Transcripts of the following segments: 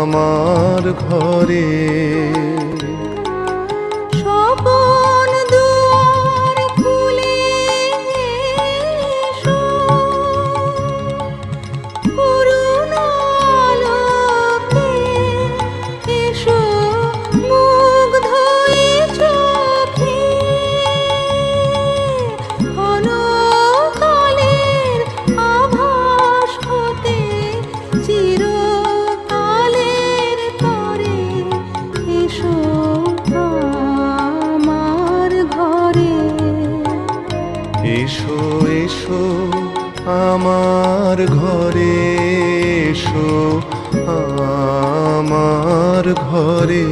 আমার ঘরে। ঘরে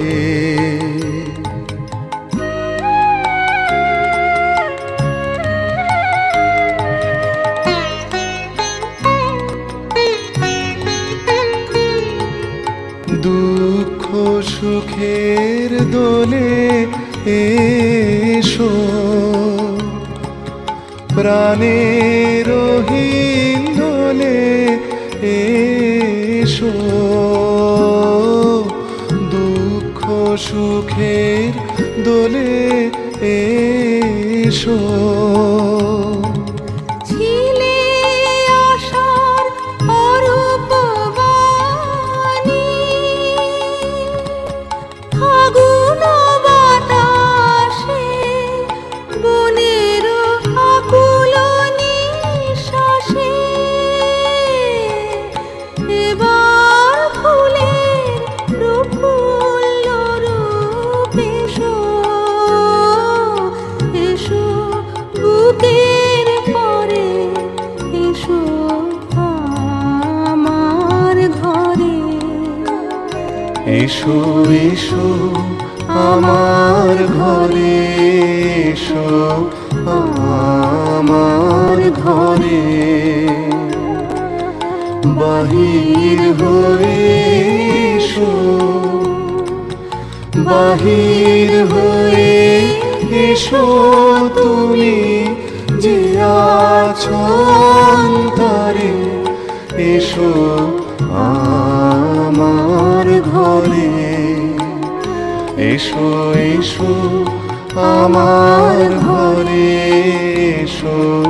এসো এসো আমার ঘরে এসো।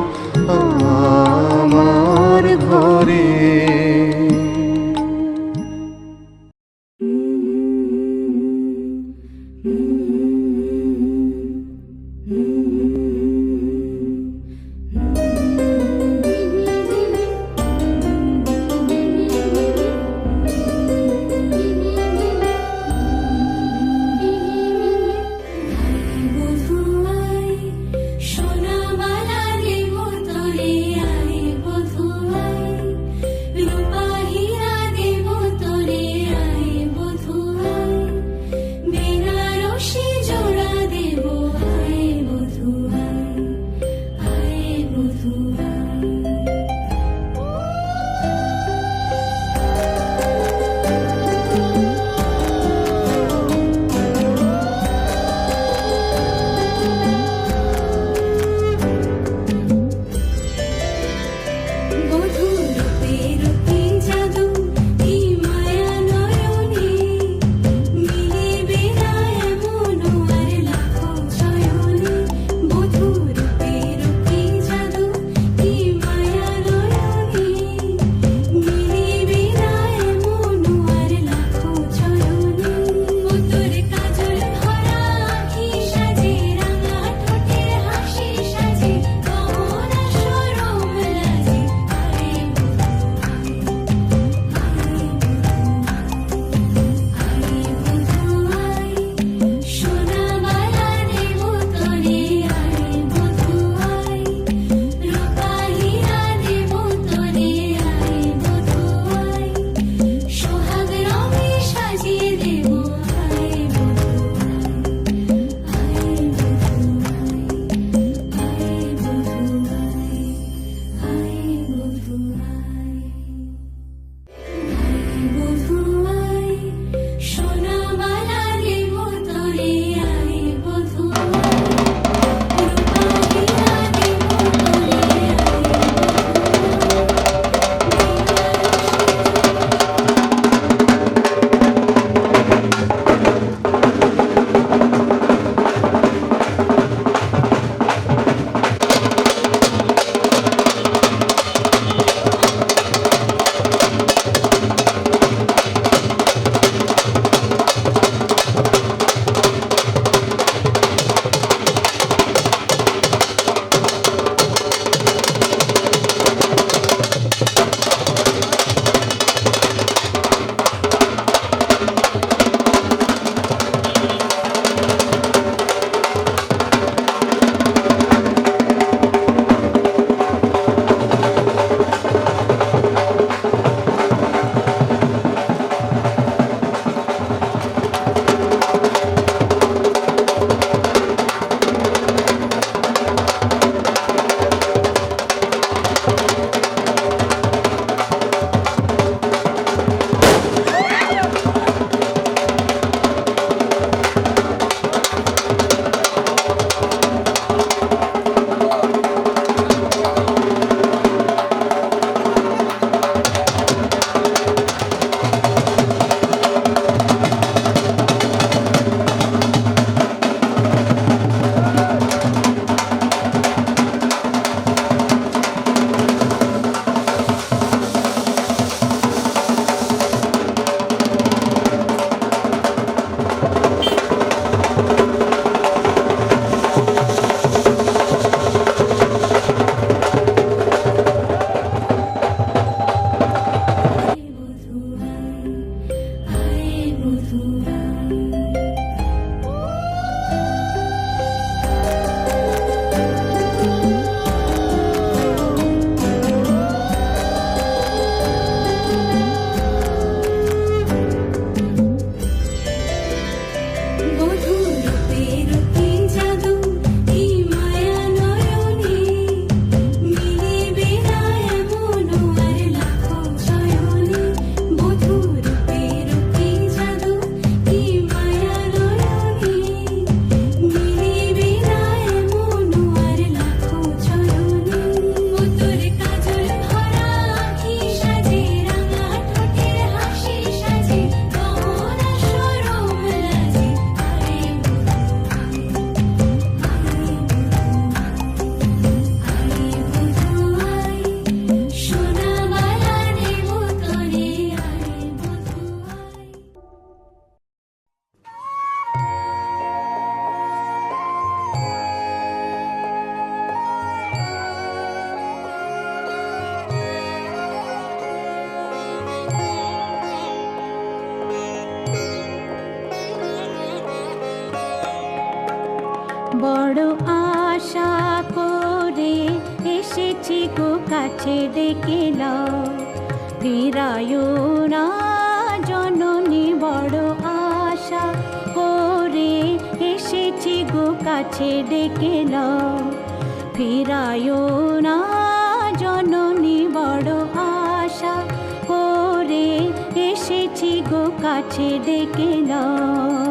কাছে ডেকে নাও।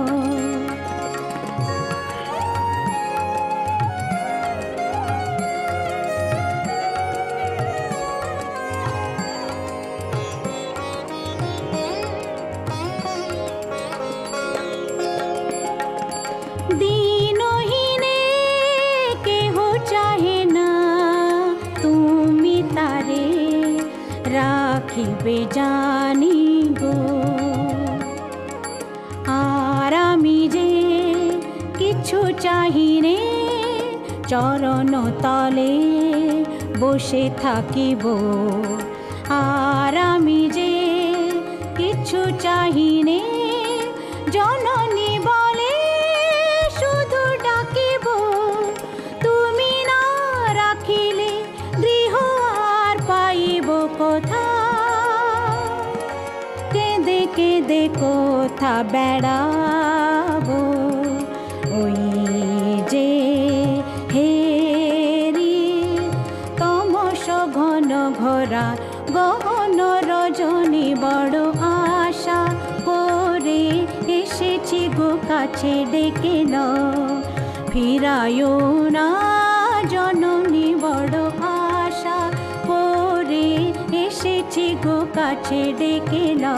রাখিবে জানি তলে বসে থাকিব। আর আমি যে কিছু চাহিনে জননী বলে শুধু ডাকিব। তুমি না রাখিলে গৃহ আর পাইব কোথা কেঁদে কেঁদে কোথা বেড়াবো ডেকে ন ফিরায়ো না জননী বড় আশা করে এসেছি গো কাছে ডেকে না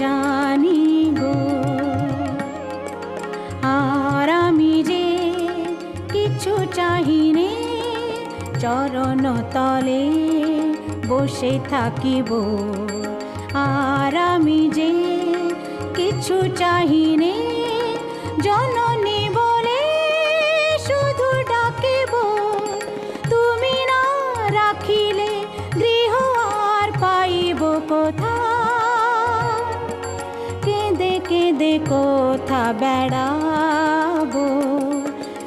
জানি গো। আর আমি যে কিছু চাহিনে চরণ তলে বসে থাকিব। আর আমি যে কিছু চাহিনে বেড়াবো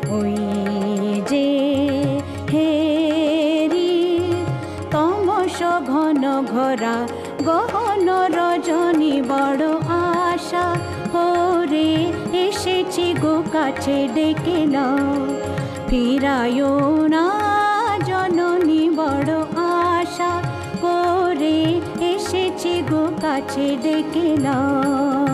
ওই যে হেরি তমস ঘন ঘোরা, গহন রজনী বড় আশা। করে এসেছি গো কাছে ডেকে নাও। ফিরায়ো না জননী বড় আশা। করে এসেছি গো কাছে ডেকে নাও।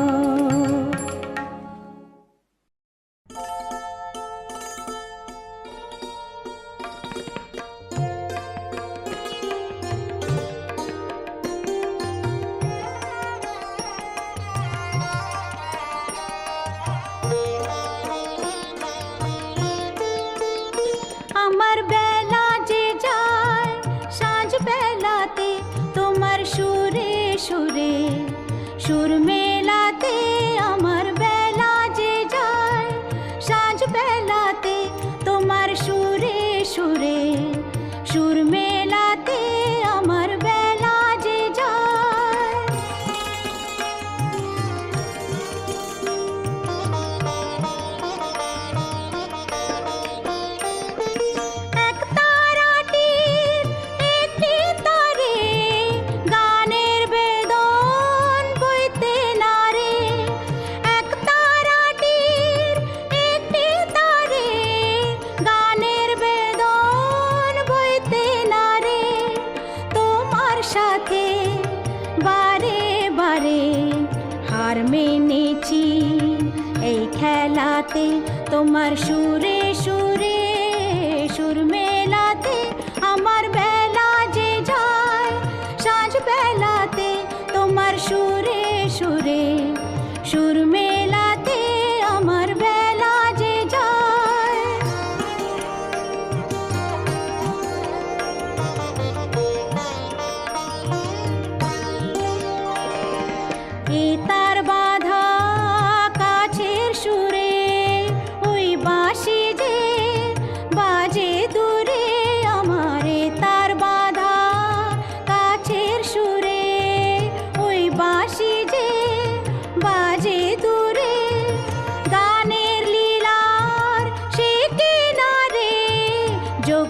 সুর আর মেনেছি। এই খেলাতে তোমার সুরে সুরে সুর মে যোগ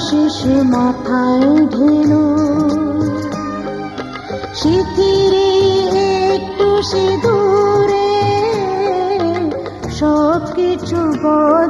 শুভাশিস মাথায় ঢেলো শিথিরে একটু সিঁদুরে সব কিছু বদলে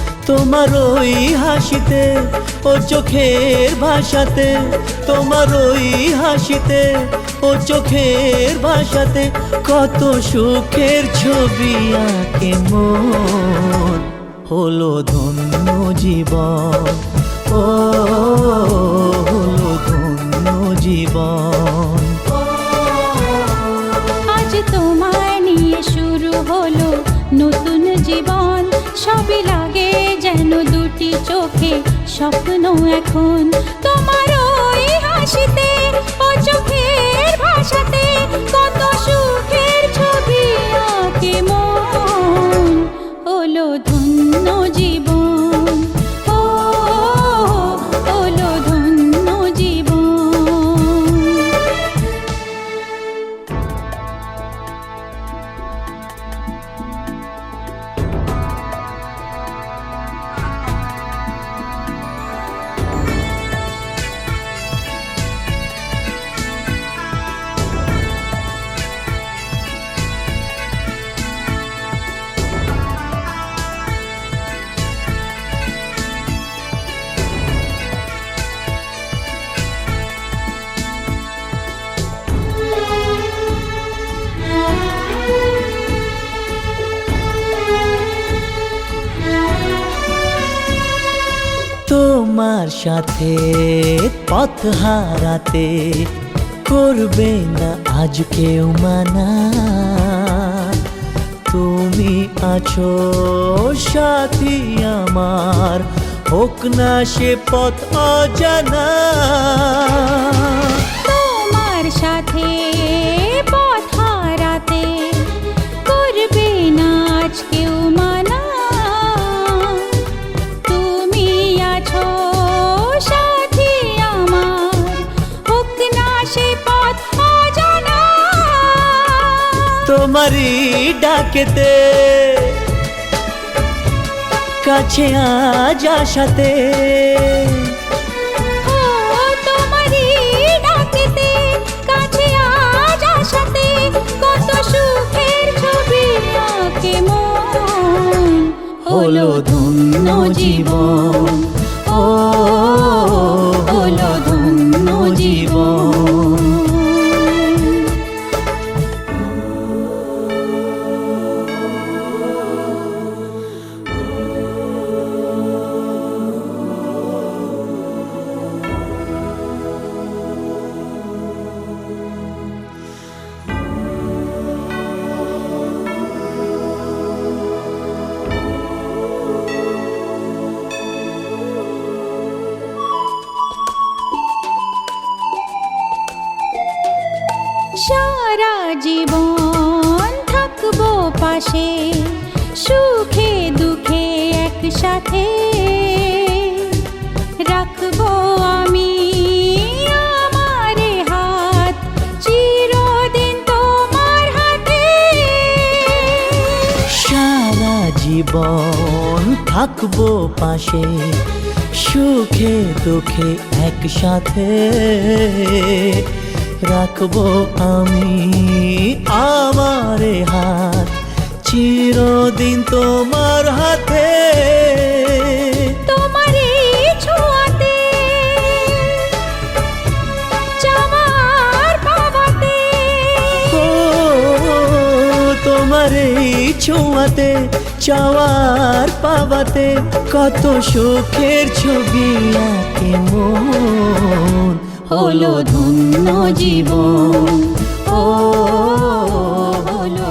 তোমার ওই হাসিতে ও চোখের ভাষাতে, তোমার ওই হাসিতে ও চোখের ভাষাতে কত সুখের ছবি আঁকে মন। হলো ধন্য জীবন, ও হলো ধন্য জীবন। আজ তোমায় নিয়ে শুরু হলো নতুন জীবন। সবই লাগে যেন দুটি চোখে স্বপ্ন এখন। তোমার ওই হাসিতে ও চোখের ভাষাতে কত সুখের ছবি আঁকে মন। হলো ধন্য জীবন। সাথে পথ হারাতে করবে না আজ কেউ মানা। তুমি আছো সাথী আমার, হোক না সে পথ অজানা। তোমারই ডাকেতে কাছে আজ আসাতে হলো ধন্য জীবন। ও হলো সারা জীবন থাকব পাশে সুখে দুঃখে একসাথে। রাখব আমি আমার হাত চিরদিন তোমার হাতে। তোমার এই ছোঁয়াতে চাওয়ার পাওয়াতে কত সুখের ছবি আঁকে মন। হলো ধন্য জীবন। ও হলো